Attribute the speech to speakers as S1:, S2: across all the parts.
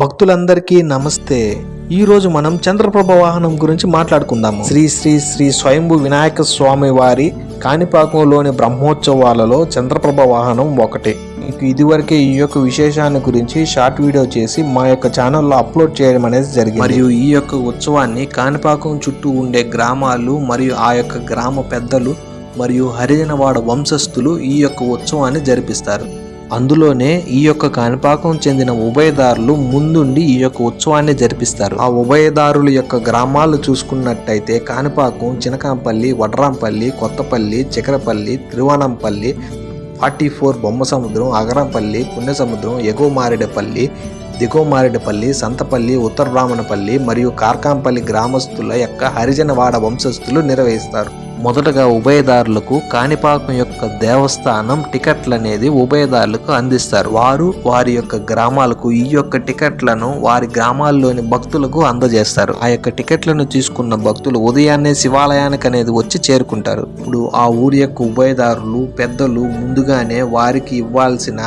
S1: భక్తులందరికీ నమస్తే. ఈ రోజు మనం చంద్రప్రభ వాహనం గురించి మాట్లాడుకుందాము. శ్రీ శ్రీ శ్రీ స్వయంభు వినాయక స్వామి వారి కాణిపాకంలోని బ్రహ్మోత్సవాలలో చంద్రప్రభ వాహనం ఒకటి. మీకు ఇదివరకే ఈ యొక్క విశేషాన్ని గురించి షార్ట్ వీడియో చేసి మా యొక్క ఛానల్లో అప్లోడ్ చేయడం అనేది జరిగింది. మరియు ఈ యొక్క ఉత్సవాన్ని కాణిపాకం చుట్టూ ఉండే గ్రామాలు మరియు ఆ యొక్క గ్రామ పెద్దలు మరియు హరిజనవాడ వంశస్థులు ఈ యొక్క ఉత్సవాన్ని జరిపిస్తారు. అందులోనే ఈ యొక్క కాణిపాకం చెందిన ఉభయదారులు ముందుండి ఈ యొక్క ఉత్సవాన్ని జరిపిస్తారు. ఆ ఉభయదారుల యొక్క గ్రామాలు చూసుకున్నట్టయితే కాణిపాకం చినకాంపల్లి వడ్రాంపల్లి కొత్తపల్లి చికరపల్లి తిరువనంపల్లి ఫార్టీ ఫోర్ బొమ్మ సముద్రం అగరంపల్లి పుణ్యసముద్రం ఎగువ మారేడపల్లి దిగువ మారేడుపల్లి సంతపల్లి ఉత్తర బ్రాహ్మణపల్లి మరియు కార్కాంపల్లి గ్రామస్తుల యొక్క హరిజనవాడ వంశస్థులు నిర్వహిస్తారు. మొదటగా ఉభయదారులకు కాణిపాకం యొక్క దేవస్థానం టికెట్లు అనేది ఉభయదారులకు అందిస్తారు. వారు వారి యొక్క గ్రామాలకు ఈ యొక్క టికెట్లను వారి గ్రామాల్లోని భక్తులకు అందజేస్తారు. ఆ యొక్క టికెట్లను తీసుకున్న భక్తులు ఉదయాన్నే శివాలయానికి అనేది వచ్చి చేరుకుంటారు. ఇప్పుడు ఆ ఊరి యొక్క ఉభయదారులు పెద్దలు ముందుగానే వారికి ఇవ్వాల్సిన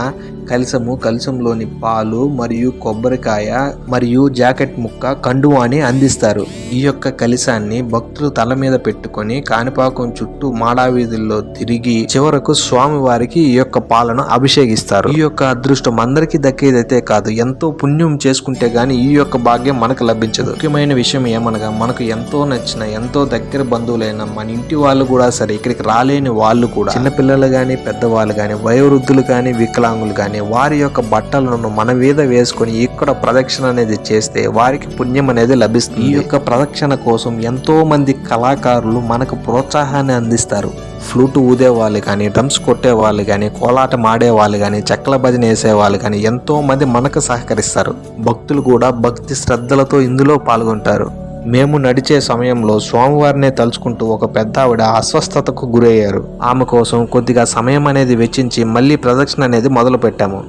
S1: కలసము కలసంలోని పాలు మరియు కొబ్బరికాయ మరియు జాకెట్ ముక్క కండువాని అందిస్తారు. ఈ యొక్క కలశాన్ని భక్తులు తల మీద పెట్టుకొని కాణిపాకం చుట్టూ మాడావీధుల్లో తిరిగి చివరకు స్వామి వారికి ఈ యొక్క పాలను అభిషేకిస్తారు. ఈ యొక్క అదృష్టం అందరికీ దక్కేదైతే కాదు ఎంతో పుణ్యం చేసుకుంటే గాని ఈ యొక్క భాగ్యం మనకు లభించదు. ముఖ్యమైన విషయం ఏమనగా మనకు ఎంతో నచ్చిన ఎంతో దగ్గర బంధువులైన మన ఇంటి వాళ్ళు కూడా సరే ఇక్కడికి రాలేని వాళ్ళు కూడా చిన్నపిల్లలు కానీ పెద్దవాళ్ళు కానీ వయోవృద్ధులు కానీ వికలాంగులు కానీ కానీ వారి యొక్క బట్టలను మన మీద వేసుకొని ఇక్కడ ప్రదక్షిణ అనేది చేస్తే వారికి పుణ్యం అనేది లభిస్తుంది. ఈ యొక్క ప్రదక్షిణ కోసం ఎంతో మంది కళాకారులు మనకు ప్రోత్సాహాన్ని అందిస్తారు. ఫ్లూట్ ఊదే వాళ్ళు కానీ డ్రమ్స్ కొట్టే వాళ్ళు కానీ కోలాటం ఆడే వాళ్ళు కానీ చెక్కల భజన వేసేవాళ్ళు కానీ ఎంతో మంది మనకు సహకరిస్తారు. భక్తులు కూడా భక్తి శ్రద్ధలతో ఇందులో పాల్గొంటారు. మేము నడిచే సమయంలో స్వామివారినే తలుచుకుంటూ ఒక పెద్ద ఆవిడ అస్వస్థతకు గురయ్యారు. ఆమె కోసం కొద్దిగా సమయం అనేది వెచ్చించి మళ్ళీ ప్రదక్షిణ అనేది మొదలు పెట్టాము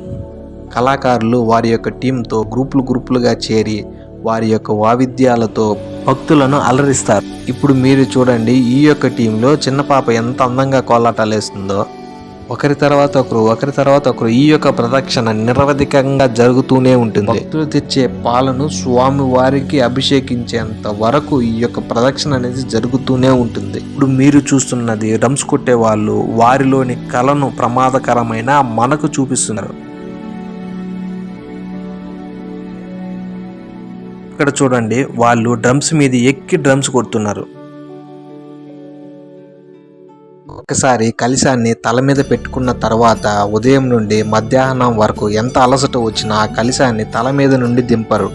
S1: కళాకారులు వారి యొక్క టీంతో గ్రూపులు గ్రూపులుగా చేరి వారి యొక్క వాయిద్యాలతో భక్తులను అలరిస్తారు. ఇప్పుడు మీరు చూడండి ఈ యొక్క టీంలో చిన్న పాప ఎంత అందంగా కోలాటాలు వేస్తుందో. ఒకరి తర్వాత ఒకరు ఒకరి తర్వాత ఒకరు ఈ యొక్క ప్రదక్షిణ నిరవధికంగా జరుగుతూనే ఉంటుంది. భక్తులు తెచ్చే పాలను స్వామి వారికి అభిషేకించేంత వరకు ఈ యొక్క ప్రదక్షిణ అనేది జరుగుతూనే ఉంటుంది. ఇప్పుడు మీరు చూస్తున్నది డ్రమ్స్ కొట్టే వాళ్ళు వారిలోని కళను ప్రమాదకరమైన మనకు చూపిస్తున్నారు. ఇక్కడ చూడండి వాళ్ళు డ్రమ్స్ మీద ఎక్కి డ్రమ్స్ కొడుతున్నారు. ఒకసారి కలిశాన్ని తల మీద పెట్టుకున్న తర్వాత ఉదయం నుండి మధ్యాహ్నం వరకు ఎంత అలసట వచ్చినా ఆ కలిశాన్ని తల మీద నుండి దింపరు.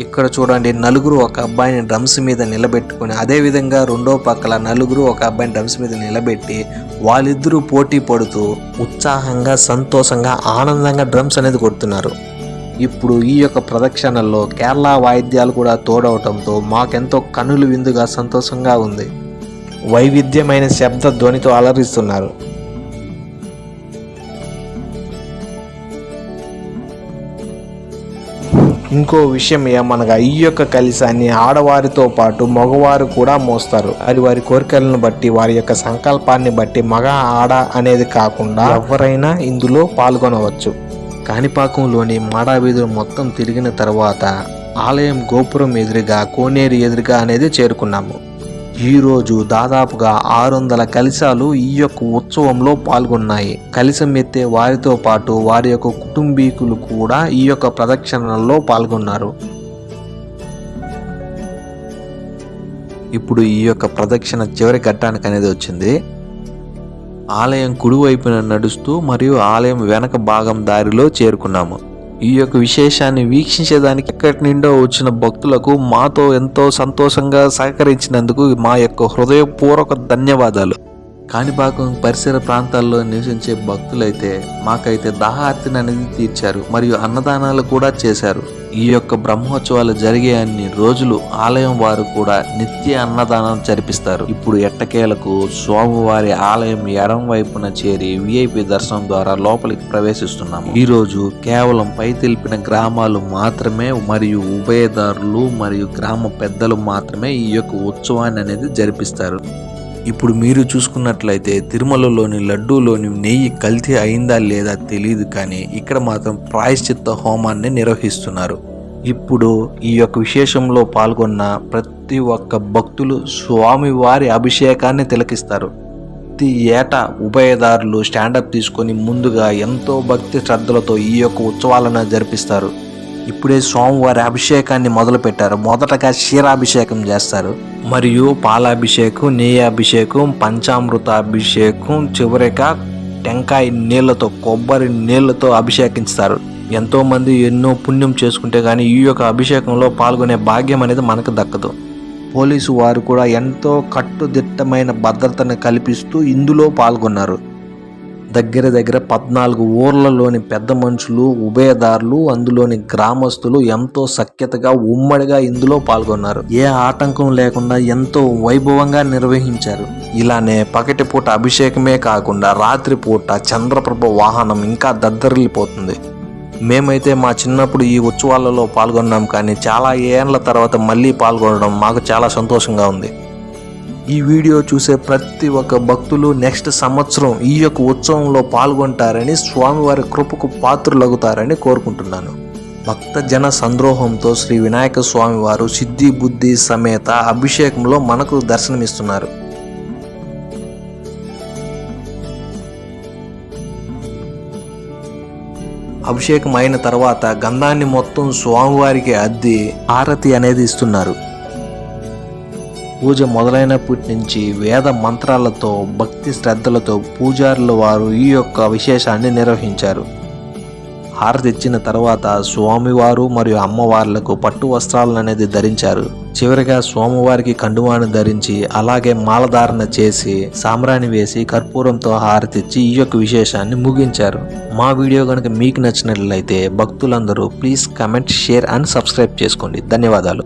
S1: ఇక్కడ చూడండి నలుగురు ఒక అబ్బాయిని డ్రమ్స్ మీద నిలబెట్టుకుని అదేవిధంగా రెండో పక్కల నలుగురు ఒక అబ్బాయిని డ్రమ్స్ మీద నిలబెట్టి వాళ్ళిద్దరూ పోటీ పడుతూ ఉత్సాహంగా సంతోషంగా ఆనందంగా డ్రమ్స్ అనేది కొడుతున్నారు. ఇప్పుడు ఈ యొక్క ప్రదక్షిణల్లో కేరళ వాయిద్యాలు కూడా తోడవటంతో మాకెంతో కనులు విందుగా సంతోషంగా ఉంది. వైవిధ్యమైన శబ్ద ధ్వనితో అలరిస్తున్నారు. ఇంకో విషయం ఏమనగా ఈ యొక్క కలిశాన్ని ఆడవారితో పాటు మగవారు కూడా మోస్తారు. అది వారి కోరికలను బట్టి వారి యొక్క సంకల్పాన్ని బట్టి మగ ఆడ అనేది కాకుండా ఎవరైనా ఇందులో పాల్గొనవచ్చు. కాణిపాకంలోని మాడావీధులు మొత్తం తిరిగిన తర్వాత ఆలయం గోపురం ఎదురుగా కోనేరు ఎదురుగా అనేది చేరుకున్నాము. ఈరోజు దాదాపుగా ఆరు వందల కలిశాలు ఈ యొక్క ఉత్సవంలో పాల్గొన్నాయి. కలిశం ఎత్తే వారితో పాటు వారి యొక్క కుటుంబీకులు కూడా ఈ యొక్క ప్రదక్షిణలో పాల్గొన్నారు. ఇప్పుడు ఈ యొక్క ప్రదక్షిణ చివరి ఘట్టానికి అనేది వచ్చింది. ఆలయం కుడివైపున నడుస్తూ మరియు ఆలయం వెనక భాగం దారిలో చేరుకున్నాము. ఈ యొక్క విశేషాన్ని వీక్షించేదానికి ఎక్కడి నుండో వచ్చిన భక్తులకు మాతో ఎంతో సంతోషంగా సహకరించినందుకు మా యొక్క హృదయపూర్వక ధన్యవాదాలు. కాణిపాకం పరిసర ప్రాంతాల్లో నివసించే భక్తులైతే మాకైతే దాహార్తిని అనేది తీర్చారు మరియు అన్నదానాలు కూడా చేశారు. ఈ యొక్క బ్రహ్మోత్సవాలు జరిగే అన్ని రోజులు ఆలయం వారు కూడా నిత్య అన్నదానం జరిపిస్తారు. ఇప్పుడు ఎట్టకేలకు స్వామివారి ఆలయం ఎడం వైపున చేరి విఐపి దర్శనం ద్వారా లోపలికి ప్రవేశిస్తున్నాము. ఈ రోజు కేవలం పై తెలిపిన గ్రామాలు మాత్రమే మరియు ఉభయదారులు మరియు గ్రామ పెద్దలు మాత్రమే ఈ యొక్క ఉత్సవాన్ని అనేది జరిపిస్తారు. ఇప్పుడు మీరు చూసుకున్నట్లయితే తిరుమలలోని లడ్డూలోని నెయ్యి కల్తీ అయిందా లేదా తెలియదు కానీ ఇక్కడ మాత్రం ప్రాయశ్చిత్త హోమాన్ని నిర్వహిస్తున్నారు. ఇప్పుడు ఈ యొక్క విశేషంలో పాల్గొన్న ప్రతి ఒక్క భక్తులు స్వామివారి అభిషేకాన్ని తిలకిస్తారు. ప్రతి ఏటా ఉభయదారులు స్టాండప్ తీసుకొని ముందుగా ఎంతో భక్తి శ్రద్ధలతో ఈ యొక్క ఉత్సవాలను జరిపిస్తారు. ఇప్పుడే స్వామివారి అభిషేకాన్ని మొదలుపెట్టారు. మొదటగా క్షీరాభిషేకం చేస్తారు. మరియు పాలాభిషేకం నేయాభిషేకం పంచామృత అభిషేకం చివరిగా టెంకాయ నీళ్ళతో కొబ్బరి నీళ్ళతో అభిషేకిస్తారు ఎంతో మంది ఎన్నో పుణ్యం చేసుకుంటే కానీ ఈ యొక్క అభిషేకంలో పాల్గొనే భాగ్యం అనేది మనకు దక్కదు. పోలీసు వారు కూడా ఎంతో కట్టుదిట్టమైన భద్రతను కల్పిస్తూ ఇందులో పాల్గొన్నారు. దగ్గర దగ్గర పద్నాలుగు ఊర్లలోని పెద్ద మనుషులు ఉభయదారులు అందులోని గ్రామస్తులు ఎంతో సఖ్యతగా ఉమ్మడిగా ఇందులో పాల్గొన్నారు. ఏ ఆటంకం లేకుండా ఎంతో వైభవంగా నిర్వహించారు. ఇలానే పగటి పూట అభిషేకమే కాకుండా రాత్రిపూట చంద్రప్రభ వాహనం ఇంకా దద్దరిల్లిపోతుంది. మేమైతే మా చిన్నప్పుడు ఈ ఉత్సవాలలో పాల్గొన్నాం కానీ చాలా ఏళ్ళ తర్వాత మళ్ళీ పాల్గొనడం మాకు చాలా సంతోషంగా ఉంది. ఈ వీడియో చూసే ప్రతి ఒక్క భక్తులు నెక్స్ట్ సంవత్సరం ఈ యొక్క ఉత్సవంలో పాల్గొంటారని స్వామివారి కృపకు పాత్రులగుతారని కోరుకుంటున్నాను. భక్త జన సంద్రోహంతో శ్రీ వినాయక స్వామివారు సిద్ధి బుద్ధి సమేత అభిషేకంలో మనకు దర్శనమిస్తున్నారు. అభిషేకం అయిన తర్వాత గంధాన్ని మొత్తం స్వామివారికి అద్ది ఆరతి అనేది ఇస్తున్నారు. పూజ మొదలైనప్పటి నుంచి వేద మంత్రాలతో భక్తి శ్రద్ధలతో పూజారుల వారు ఈ యొక్క విశేషాన్ని నిర్వహించారు. హారతి ఇచ్చిన తర్వాత స్వామివారు మరియు అమ్మవార్లకు పట్టు వస్త్రాలను అనేది ధరించారు. చివరిగా స్వామివారికి కండువాను ధరించి అలాగే మాలధారణ చేసి సామ్రాణి వేసి కర్పూరంతో హారతిచ్చి ఈ యొక్క విశేషాన్ని ముగించారు. మా వీడియో కనుక మీకు నచ్చినట్లయితే భక్తులందరూ please comment share and subscribe చేసుకోండి. ధన్యవాదాలు.